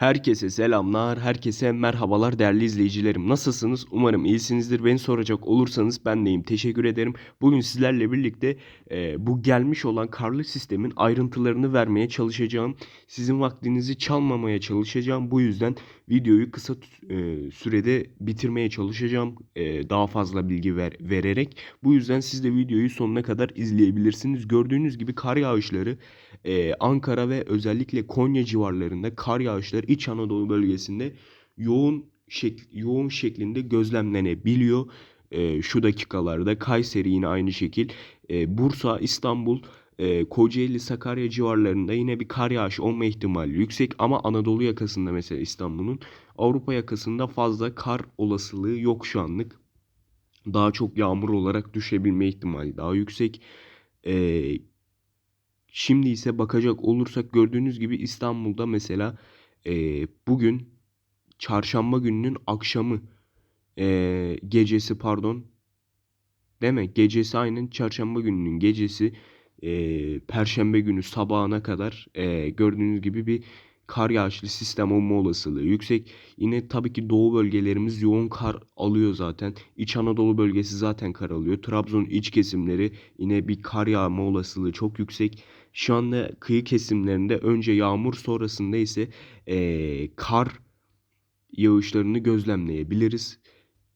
Herkese selamlar, herkese merhabalar değerli izleyicilerim. Nasılsınız? Umarım iyisinizdir. Beni soracak olursanız ben deyim. Teşekkür ederim. Bugün sizlerle birlikte e, bu gelmiş olan karlı sistemin ayrıntılarını vermeye çalışacağım. Sizin vaktinizi çalmamaya çalışacağım. Bu yüzden videoyu kısa e, sürede bitirmeye çalışacağım. E, daha fazla bilgi ver, vererek. Bu yüzden siz de videoyu sonuna kadar izleyebilirsiniz. Gördüğünüz gibi kar yağışları e, Ankara ve özellikle Konya civarlarında kar yağışları İç Anadolu bölgesinde yoğun şek yoğun şeklinde gözlemlenebiliyor. E, şu dakikalarda Kayseri yine aynı şekil. E, Bursa, İstanbul, e, Kocaeli, Sakarya civarlarında yine bir kar yağışı olma ihtimali yüksek ama Anadolu yakasında mesela İstanbul'un Avrupa yakasında fazla kar olasılığı yok şu anlık. Daha çok yağmur olarak düşebilme ihtimali daha yüksek. E, şimdi ise bakacak olursak gördüğünüz gibi İstanbul'da mesela e, bugün çarşamba gününün akşamı. E, gecesi pardon. Değil? Gecesi aynen çarşamba gününün gecesi. E, perşembe günü sabahına kadar e, gördüğünüz gibi bir kar yağışlı sistem olma olasılığı yüksek. Yine tabii ki doğu bölgelerimiz yoğun kar alıyor zaten. İç Anadolu bölgesi zaten kar alıyor. Trabzon iç kesimleri yine bir kar yağma olasılığı çok yüksek. Şu anda kıyı kesimlerinde önce yağmur sonrasında ise eee, kar yağışlarını gözlemleyebiliriz.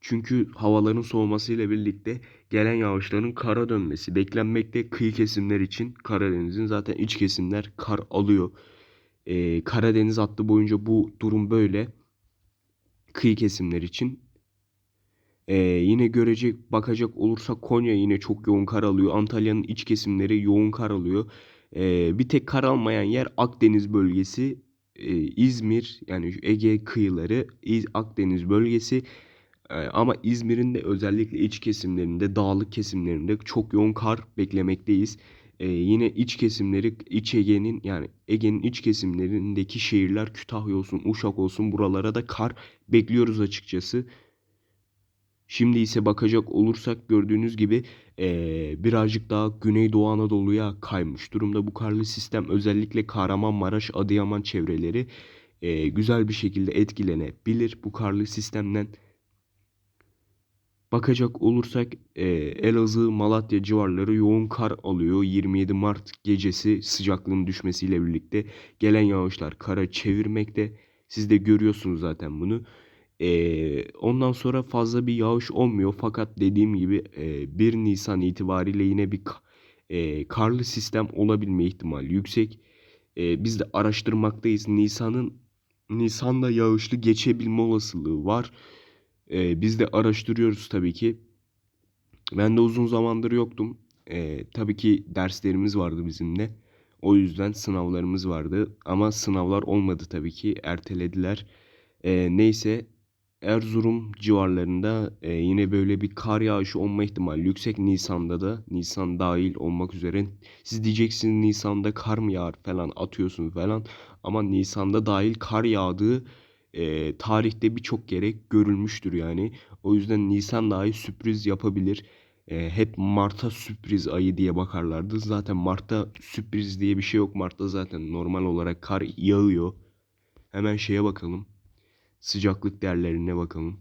Çünkü havaların soğumasıyla birlikte gelen yağışların kara dönmesi beklenmekte. Kıyı kesimler için Karadeniz'in zaten iç kesimler kar alıyor. Eee, Karadeniz hattı boyunca bu durum böyle. Kıyı kesimler için. Eee, yine görecek bakacak olursak Konya yine çok yoğun kar alıyor. Antalya'nın iç kesimleri yoğun kar alıyor. Eee, bir tek kar almayan yer Akdeniz bölgesi. Eee, İzmir yani Ege kıyıları İz- Akdeniz bölgesi. Ama İzmir'in de özellikle iç kesimlerinde, dağlık kesimlerinde çok yoğun kar beklemekteyiz. Eee, yine iç kesimleri, iç Ege'nin yani Ege'nin iç kesimlerindeki şehirler Kütahya olsun, Uşak olsun buralara da kar bekliyoruz açıkçası. Şimdi ise bakacak olursak gördüğünüz gibi eee, birazcık daha Güneydoğu Anadolu'ya kaymış durumda bu karlı sistem. Özellikle Kahramanmaraş, Adıyaman çevreleri eee, güzel bir şekilde etkilenebilir bu karlı sistemden. Bakacak olursak eee, Elazığ, Malatya civarları yoğun kar alıyor. 27 Mart gecesi sıcaklığın düşmesiyle birlikte gelen yağışlar kara çevirmekte. Siz de görüyorsunuz zaten bunu. Eee, ondan sonra fazla bir yağış olmuyor. Fakat dediğim gibi eee 1 Nisan itibariyle yine bir eee, karlı sistem olabilme ihtimali yüksek. Eee, biz de araştırmaktayız. Nisan'ın Nisan'da yağışlı geçebilme olasılığı var. Eee, biz de araştırıyoruz tabii ki. Ben de uzun zamandır yoktum. Eee, tabii ki derslerimiz vardı bizim de. O yüzden sınavlarımız vardı. Ama sınavlar olmadı tabii ki. Ertelediler. Eee, neyse Erzurum civarlarında eee, yine böyle bir kar yağışı olma ihtimali yüksek. Nisan'da da Nisan dahil olmak üzere. Siz diyeceksiniz Nisan'da kar mı yağar falan atıyorsun falan. Ama Nisan'da dahil kar yağdığı eee, tarihte birçok kere görülmüştür yani. O yüzden Nisan dahi sürpriz yapabilir. Eee, hep Mart'a sürpriz ayı diye bakarlardı. Zaten Mart'ta sürpriz diye bir şey yok. Mart'ta zaten normal olarak kar yağıyor. Hemen şeye bakalım. Sıcaklık değerlerine bakalım.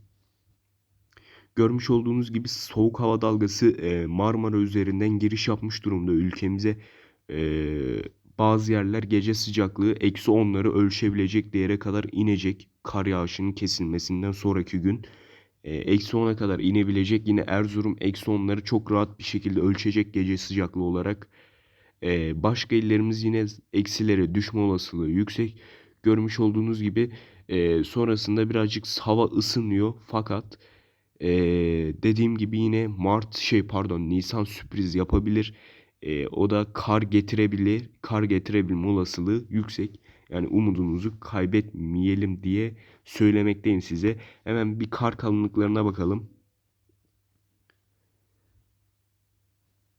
Görmüş olduğunuz gibi soğuk hava dalgası Marmara üzerinden giriş yapmış durumda ülkemize. Eee, bazı yerler gece sıcaklığı eksi onları ölçebilecek değere kadar inecek. Kar yağışının kesilmesinden sonraki gün. Eee, Eksi 10'a kadar inebilecek. Yine Erzurum eksi onları çok rahat bir şekilde ölçecek gece sıcaklığı olarak. Eee, başka illerimiz yine eksilere düşme olasılığı yüksek. Görmüş olduğunuz gibi eee, sonrasında birazcık hava ısınıyor. Fakat eee, dediğim gibi yine Mart şey pardon Nisan sürpriz yapabilir. Eee, o da kar getirebilir. Kar getirebilme olasılığı yüksek. Yani umudumuzu kaybetmeyelim diye söylemekteyim size. Hemen bir kar kalınlıklarına bakalım.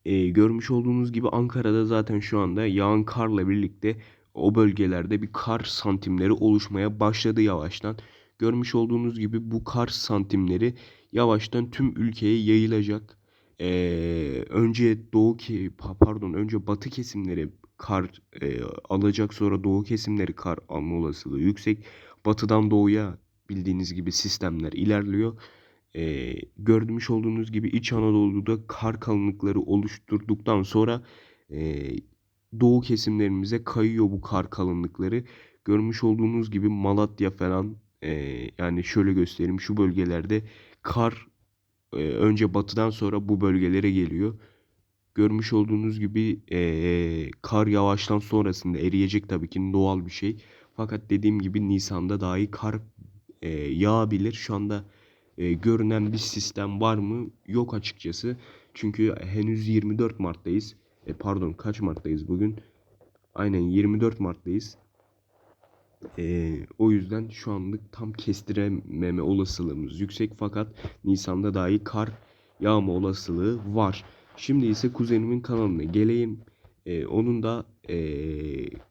Ee, görmüş olduğunuz gibi Ankara'da zaten şu anda yağan karla birlikte o bölgelerde bir kar santimleri oluşmaya başladı yavaştan. Görmüş olduğunuz gibi bu kar santimleri yavaştan tüm ülkeye yayılacak. Ee, önce doğu ki pa- pardon önce batı kesimleri kar e, alacak sonra doğu kesimleri kar alma olasılığı yüksek. Batıdan doğuya bildiğiniz gibi sistemler ilerliyor. E, görmüş olduğunuz gibi İç Anadolu'da kar kalınlıkları oluşturduktan sonra e, doğu kesimlerimize kayıyor bu kar kalınlıkları. Görmüş olduğunuz gibi Malatya falan e, yani şöyle göstereyim şu bölgelerde kar e, önce batıdan sonra bu bölgelere geliyor. Görmüş olduğunuz gibi e, kar yağıştan sonrasında eriyecek tabii ki doğal bir şey. Fakat dediğim gibi Nisan'da dahi kar e, yağabilir. Şu anda e, görünen bir sistem var mı? Yok açıkçası. Çünkü henüz 24 Mart'tayız. E, pardon kaç Mart'tayız bugün? Aynen 24 Mart'tayız. E, o yüzden şu anlık tam kestirememe olasılığımız yüksek fakat Nisan'da dahi kar yağma olasılığı var. Şimdi ise kuzenimin kanalına geleyim. E, onun da e,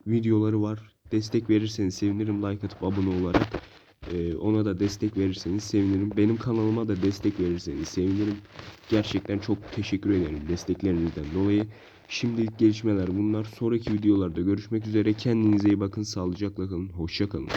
videoları var. Destek verirseniz sevinirim. Like atıp abone olarak. E, ona da destek verirseniz sevinirim. Benim kanalıma da destek verirseniz sevinirim. Gerçekten çok teşekkür ederim desteklerinizden dolayı. Şimdilik gelişmeler bunlar. Sonraki videolarda görüşmek üzere. Kendinize iyi bakın. Sağlıcakla kalın. Hoşça kalın.